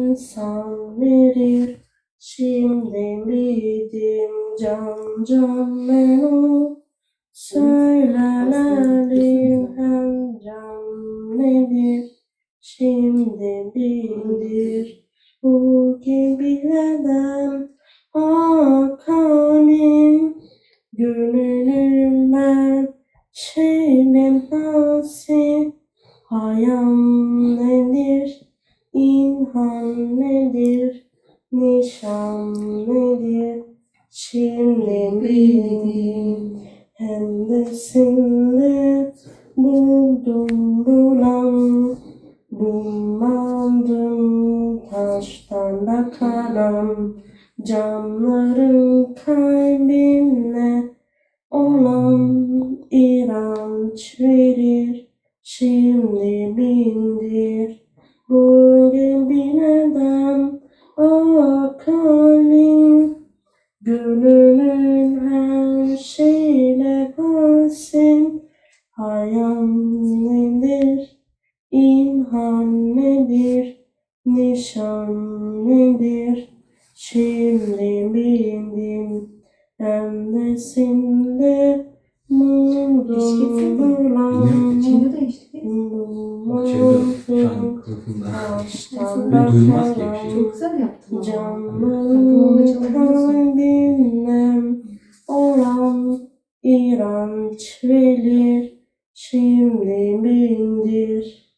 insan verir. Şimdi bildim can can ben o söylenelim hem can nedir? Şimdi bildir. Bugün bilemem akalim gönlüm ben şeyle nasip? Hayam nedir İlham nedir? Nişan nedir? Şimdi bildim hem de seninle buldum bulan. Bulmadım taştan da kalan. Canların kalbimle olan iranç verir. Şimdi bindir bugün akalim Gönlünün her şeyle kalsın Hayal nedir, ilham nedir, nişan nedir? Şimdi bildim hem de sende buldum bulan an kılıfında. Beni duymaz ki bir şey. Çok güzel yaptın. Canlı kalbimle olan iğrenç verir şimdi bindir